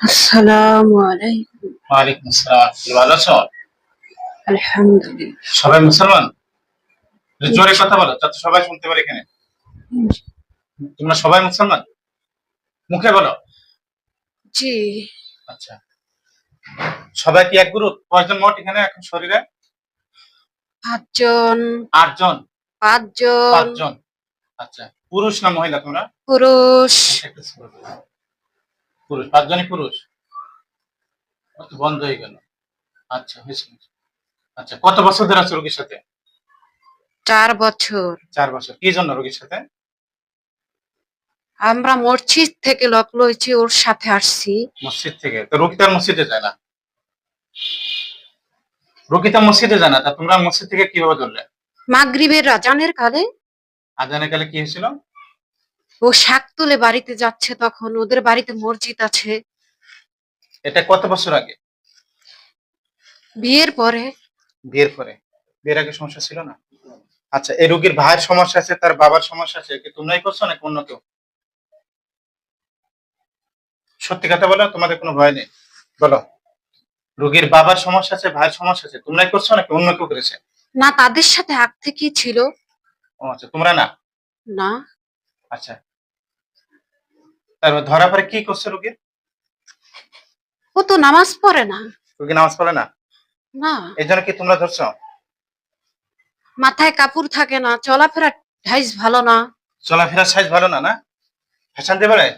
আসসালামু আলাইকুম। ওয়ালাইকুম আসসালাম। ভালো আছো? আলহামদুলিল্লাহ। সবাই মুসলমান? জোরে কথা বলো যাতে সবাই শুনতে পারে এখানে। তোমরা সবাই মুসলমান? মুখে বলো। জি। আচ্ছা। সবাই কি এক গ্রুপ কয়জন মোট এখানে এখন শরীরে? পাঁচজন। আটজন? পাঁচজন। পাঁচজন। আচ্ছা। পুরুষ না মহিলা তোমরা? পুরুষ। করে। পুরুষ পাঁচজনই পুরুষ? বন্ধ হয়ে গেল। আচ্ছা আচ্ছা কত বছর ধরে আছো রোগীর সাথে? চার বছর। চার বছর। কি জন্য রোগীর সাথে? আমরা মসজিদ থেকে লক লইছি ওর সাথে আসছি। মসজিদ থেকে? তো রোগী তো আর মসজিদে যায় না। রোগী তো মসজিদে যায় না। তা তোমরা মসজিদ থেকে কীভাবে ধরলে? মাগরিবের রাজানের কালে। আজানের কালে কি হয়েছিল? ও শাক তুলে বাড়িতে যাচ্ছে তখন ওদের বাড়িতে মসজিদ আছে। এটা কত বছর আগে? বিয়ের পরে। বিয়ের পরে? বিয়ের আগে সমস্যা ছিল না? আচ্ছা এই রোগীর ভাইয়ের সমস্যা আছে তার বাবার সমস্যা আছে কি তোমরাই করছ নাকি অন্য কেউ? সত্যি কথা বলো তোমাদের কোনো ভয় নেই। বলো রোগীর বাবার সমস্যা আছে ভাইয়ের সমস্যা আছে তোমরাই করছ নাকি অন্য কেউ করেছে? না তাদের সাথে আগ থেকেই ছিল। ও আচ্ছা তোমরা না? না। আচ্ছা। তারপর ধরা পরে কি করছে রোগীর ও তো নামাজ পড়ে না। রোগী নামাজ পড়ে না? না। কি তোমরা ধরছো? মাথায় কাপড় থাকে না চলাফেরা ঢাইস ভালো না। চলাফেরার সাইজ ভালো না না? ফ্যাশন বেড়ায়?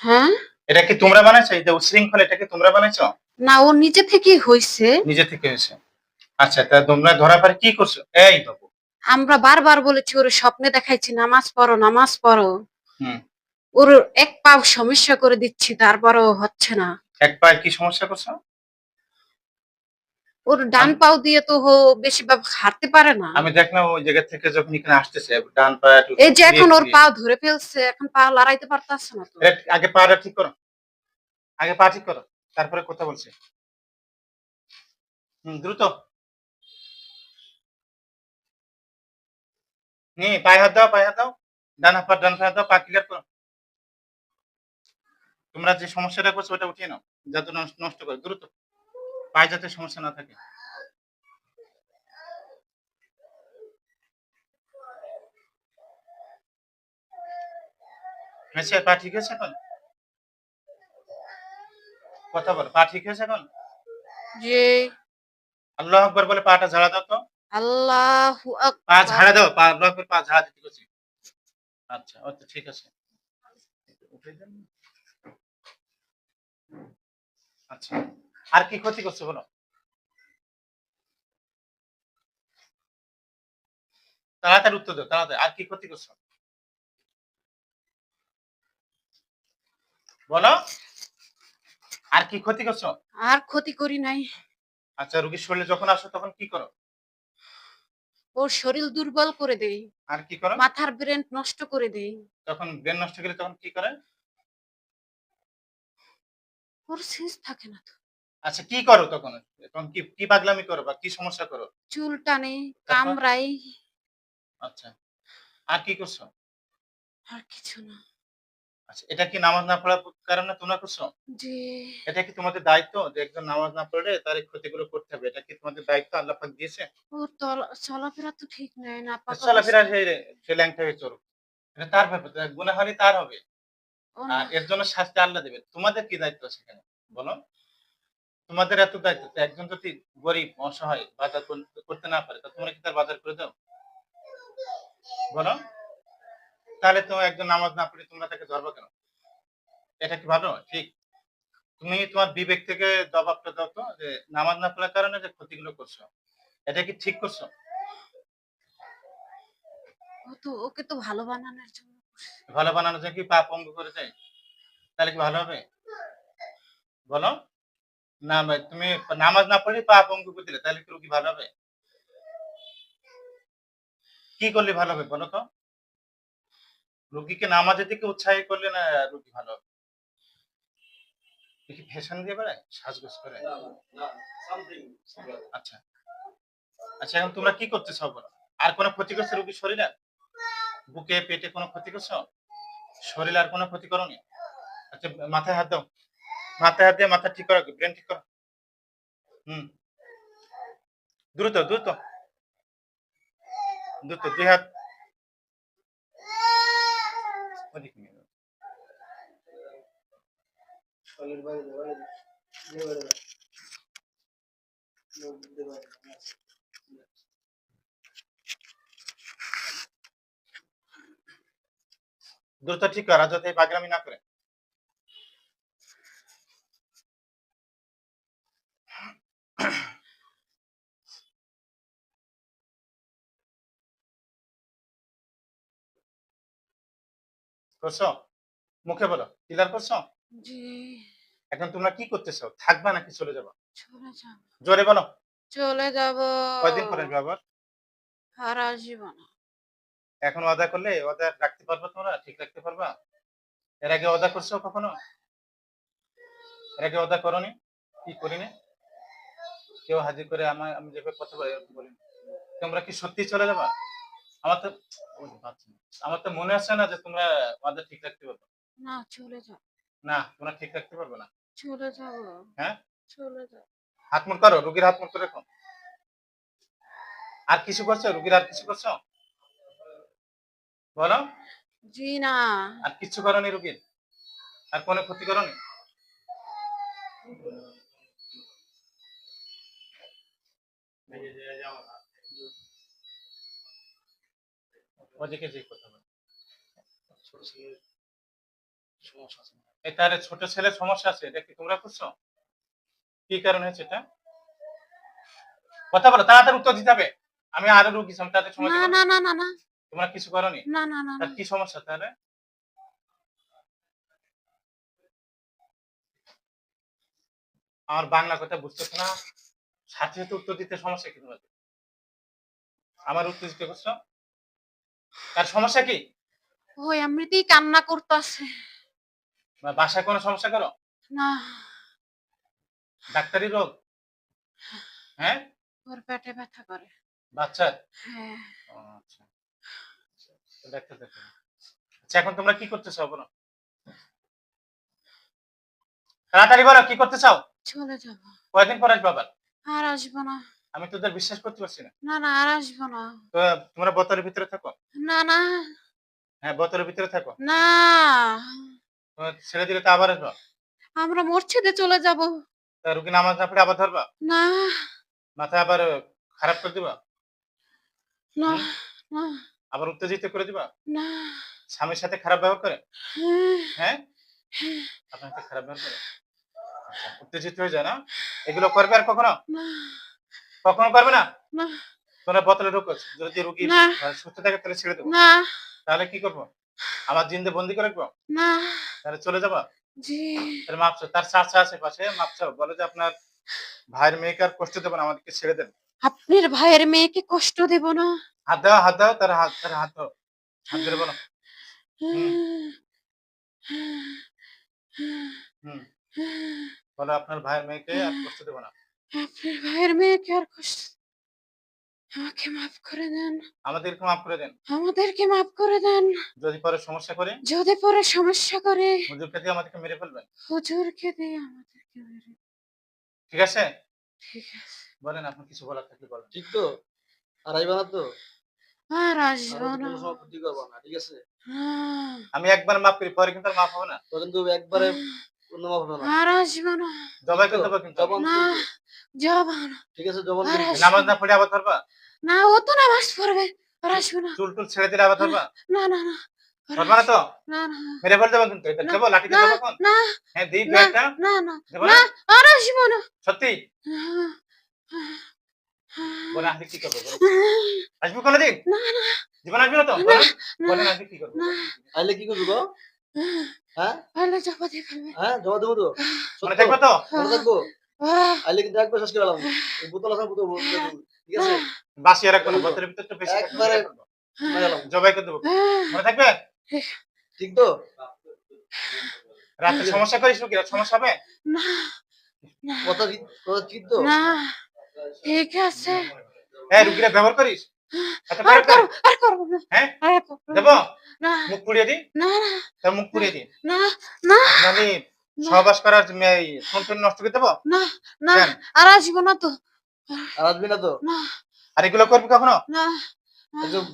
হ্যাঁ? এটা কি তোমরা বানাইছো? এই যে উশৃঙ্খল এটা কি তোমরা বানাইছো? না ও নিজে থেকেই হয়েছে নিজে থেকে হয়েছে। আচ্ছা তা তোমরা ধরা পরে কি করছ? এই বাবু। আমরা বারবার বলেছি ওর স্বপ্নে দেখাইছি নামাজ পড়ো নামাজ পড়ো। ওর এক পা সমস্যা করে দিচ্ছি তারপরও হচ্ছে না। এক পায়ের কি সমস্যা করছ? ওর ডান পাও দিয়ে তো ও বেশি ভাবে হাঁটতে পারে না। আমি দেখলাম ওই জায়গা থেকে যখন এখানে আসতেছে ডান পা একটু এই যে এখন ওর পা ধরে ফেলছে এখন পা লড়াইতে পারতাছে না তো। আগে পাটা ঠিক করো। আগে পা ঠিক করো তারপরে কথা বলছি। হুম দ্রুত। নি পায়ে হাত দাও পায়ে হাত দাও। ডান হাত ডান হাত দাও পা ক্লিয়ার করো। তোমরা যে সমস্যাটা করছ ওটা উঠিয়ে নাও যাতে নষ্ট- নষ্ট করে দ্রুত। পায়ে যাতে সমস্যা না থাকে। হয়েছে? পা ঠিক আছে এখন? কথা বলো পা ঠিক আছে এখন? আল্লাহ আকবর বলে পাটা ঝাড়া দাও তো। আল্লাহ পা ঝাড়া দাও পা আল্লাহ পা ঝাড়া দিতে গেছি আচ্ছা তো ঠিক আছে। উঠে। আচ্ছা আর কি ক্ষতি করছে বলো? তাড়াতাড়ি উত্তর দাও তাড়াতাড়ি আর কি ক্ষতি করছ? বলো আর কি ক্ষতি করছ? আর ক্ষতি করি নাই। আচ্ছা রুগীর শরীরে যখন আসো তখন কি করো? ওর শরীর দুর্বল করে দেই। আর কি করে? মাথার ব্রেন নষ্ট করে দেই। তখন ব্রেন নষ্ট করে তখন কি করে? ওর সেন্স থাকে না তো। আচ্ছা কি করো তখন? তখন কি কি পাগলামি করো বা কি সমস্যা করো? চুল টানে কামড়াই। আচ্ছা। আর কি করছ? আর কিছু না। আচ্ছা এটা কি নামাজ না পড়ার কারণে তোমরা করছ যে এটা কি তোমাদের দায়িত্ব যে একজন নামাজ না পড়লে তার এই ক্ষতিগুলো করতে হবে? এটা কি তোমাদের দায়িত্ব? আল্লাহ পাক দিয়েছে? ওর তল- চলাফেরা তো ঠিক নাই না পাকা চলাফেরা সেই সে ল্যাংটা হয়ে চলো এটা তার ব্যাপার গুণা হলে তার হবে। আর এর জন্য শাস্তি আল্লাহ দেবে তোমাদের কি দায়িত্ব সেখানে? বলো। তোমাদের এত দায়িত্ব তো একজন যদি গরিব অসহায় বাজার করতে না পারে তা তোমরা কি তার বাজার করে দাও? বলো। তাহলে তো একজন নামাজ না পড়ে তোমরা তাকে ধরবো কেন? এটা কি ভালো? ঠিক। তুমি তোমার বিবেক থেকে জবাবটা দাও তো যে নামাজ না পড়ার কারণে যে ক্ষতিগুলো করছ। এটা কি ঠিক করছ? তো ওকে তো ভালো বানানোর জন্য ভালো বানানো যায় কি পাপ অঙ্গ করে যায় তাহলে কি ভালো হবে? বলো। না ভাই, তুমি নামাজ না পড়ে পাপ অঙ্গ করে দিলে তাহলে কি ভালো হবে? কি করলে ভালো হবে বলো তো? রুগীকে নামাজের দিকে উৎসাহী করলে না রোগী ভালো হবে? কি ফ্যাশন দিয়ে বেড়ায়? সাজগোজ করে? আচ্ছা। আচ্ছা এখন তোমরা কি করতেছো বলো? আর কোনো ক্ষতি করছে রুগীর শরীরে? বুকে পেটে কোনো ক্ষতি করছ? শরীরে আর কোনো ক্ষতি করনি? আচ্ছা মাথায় হাত দাও। মাথায় হাত দিয়ে মাথা ঠিক করো ব্রেন ঠিক করো। হুম। দ্রুত দ্রুত। দ্রুত দুই হাত ওদিকে নিয়ে যাও। দ্রুত ঠিক কর আর যাতে পাগলামি না করে করছ মুখে বলো ক্লিয়ার করছ জি। এখন তোমরা কি করতেছো? থাকবা নাকি চলে যাবা? চলে যাব। জোরে বলো। চলে যাব। কয়দিন পরে আসবে আবার? আর আসব না। এখন ওয়াদা করলে ওয়াদা রাখতে পারবা তোমরা? ঠিক রাখতে পারবা? এর আগে ওয়াদা করছ কখনো? এর আগে ওয়াদা করনি? কি করিনি? কেউ হাজির করে আমার আমি যেভাবে কথা বলি তোমরা কি সত্যি চলে যাবা? আমার তো। আমার তো মনে আছে না যে তোমরা ওয়াদা ঠিক রাখতে পারবে। না চলে যাব না তোমরা ঠিক রাখতে পারবে না। চলে যাব হ্যাঁ? চলে যাব হাত মুখ করো রুগীর হাত মুখ করে রাখো। আর কিছু করছ? রুগীর আর কিছু করছ? বলো। জি না। আর কিচ্ছু করনি রুগীর? আর কোনো ক্ষতি করনি? ওদিকে যে কথা বল এটা আরে ছোট ছেলের সমস্যা আছে এটা কি তোমরা করছ? কি কারণ হয়েছে এটা? কথা বলো তাড়াতাড়ি উত্তর দিতে হবে। আমি আরও রুগী তাদের সময় না না না না তোমরা কিছু করনি? না না না তার কি সমস্যা তাহলে? আমার বাংলা কথা বুঝতেছ না? সাথে সাথে উত্তর দিতে সমস্যা কি তোমাদের? আমার উত্তর দিতে করছ তার সমস্যা কি? ওই এমনিতেই কান্না করতেছে। বাসায় কোনো সমস্যা করো? না। ডাক্তারি রোগ? হ্যাঁ? ওর পেটে ব্যথা করে। বাচ্চার হ্যাঁ। আচ্ছা। ডাক্তার দেখো। আচ্ছা এখন তোমরা কি করতে চাও বলো? তাড়াতাড়ি বলো কি করতে চাও? চলে যাব। কয়দিন পর আসবে আবার? আর আসব না। আমি তোদের বিশ্বাস করতে পারছি না। না না আর আসব না। তো তোমরা বোতলের ভিতরে থাকো। না না। হ্যাঁ বোতলের ভিতরে থাকো। না। ছেড়ে দিলে তো আবার আসব। আমরা মসজিদে চলে যাব। তা রুগী নামাজ না পড়ে আবার ধরবা? না। মাথা আবার খারাপ করে দিবা? না না। আবার উত্তেজিত করে দিবা? না। স্বামীর সাথে খারাপ ব্যবহার করে? হ্যাঁ, হ্যাঁ? আপনার সাথে খারাপ ব্যবহার করে? আচ্ছা, উত্তেজিত হয়ে যায় না? এগুলো করবে আর কখনো? না। কখনো করবে না? তোমরা বোতলে ঢুকো যদি রুগী সুস্থ থাকে তাহলে ছেড়ে দেবো। না। তাহলে কি করব? আমার জিন্দে বন্দি করে রাখব? না। তাহলে চলে যাবা? জি। তাহলে মাপছো তার চাচা আছে পাশে মাপছো বলে যে আপনার ভাইয়ের মেয়েকে আর কষ্ট দেবেন আমাদেরকে ছেড়ে দেন। আপনার ভাইয়ের মেয়েকে কষ্ট দেব না। হাত দাও হাত দাও তার হাত তার হাত দাও। হাত ধরে বলো। হুম। বলো আপনার ভাইয়ের মেয়েকে আর কষ্ট দেবো না। আপনার ভাইয়ের মেয়েকে আর কষ্ট? আমাকে মাফ করে দেন। আমাদেরকে মাফ করে দেন। আমাদেরকে মাফ করে দেন। যদি পরে সমস্যা করে? যদি পরে সমস্যা করে। হুজুরকে দিয়ে আমাদেরকে মেরে ফেলবেন? হুজুরকে দিয়ে আমাদেরকে মেরে ঠিক আছে? ঠিক আছে। বলেন আপনি কিছু বলার থাকলে বলেন। ঠিক তো? আর আইবা না তো? আর আসব না। ঠিক আছে? আমি একবার মাফ করি পরে কিন্তু আর মাফ হবে না। তো কিন্তু একবারে আর আসব না। জবাই করতে হবে জবান না জবান। ঠিক আছে জবান আসব নামাজ না। পড়ে আবার ধরবা? না ও তো নামাজ পড়বে আর আসব না। চুল টুল ছেড়ে দিলে আবার ধরবা? না না না। ধরবা না তো? না না। মেরে ফেল দেবো কিন্তু। এটা দেবো লাঠি দেবো এখন না। হ্যাঁ দিই দু না, না না। আর আসব না। সত্যি? বলে আসলে কি করব? বলো? আসবি কোনোদিন? না না। জীবন আসবি না তো? বলেন বলেন কি করব? আইলে কি করবি গো? হ্যাঁ? আল্লাহ চাপা দিয়ে ফেলবে। হ্যাঁ জমা দেবো তো। মনে সত্য? থাকবে তো? মনে থাকব? আহ, আইলে কিন্তু একবার শেষ করে এলাম বোতল আছে বোতল বোতল দেবো। ঠিক আছে? বাসিয়ে রাখব না বোতলের ভিতর তো বেশি একবারে- মেরে ফেলব। না গেলাম জবাই করে দেবো। মনে থাকবে? ঠিক। তো? রাতে সমস্যা করিস নাকি? সমস্যা হবে? না না। কথা ঠিক- কথা ঠিক তো? না। ঠিক আছে। হ্যাঁ রুগীরা ব্যবহার করিস? আর খারাপ আর করব না। হ্যাঁ? আর করব না। দেবো? না। মুখ পুড়িয়ে দিই? না না। তার মুখ পুড়িয়ে দিই। না না। নাহলে সহবাস করার মেয়ে টুনটুনি নষ্ট করে দেবো? না না। আর আসব না তো। আর আসবি না তো? না। আর এগুলো করবি কখনো? না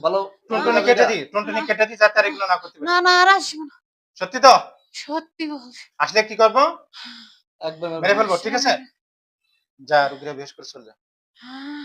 ভালো টুনটুনি কেটে এটা। দিই টুনটুনি কেটে দিই যাতে আর এগুলো না করতে না না। আর আসব না। সত্যি তো? সত্যি বলছি। আসলে কি করব? একদম মেরে ফেলব ঠিক আছে? যা রুগীরা বেশ করে চলে যা। হ্যাঁ।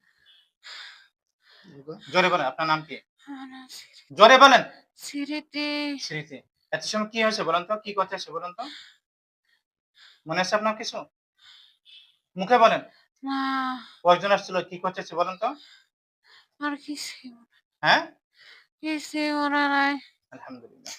জোরে বলেন আপনার নাম কি? জোরে বলেন। স্মৃতি স্মৃতি এত সময় কি হয়েছে বলেন তো? কি কথা আছে বলেন তো? মনে আছে আপনার কিছু? মুখে বলেন। কয়েকজন আসছিল কি করতেছে বলেন তো? আর কিছু হ্যাঁ? কিছু মনে নাই। আলহামদুলিল্লাহ।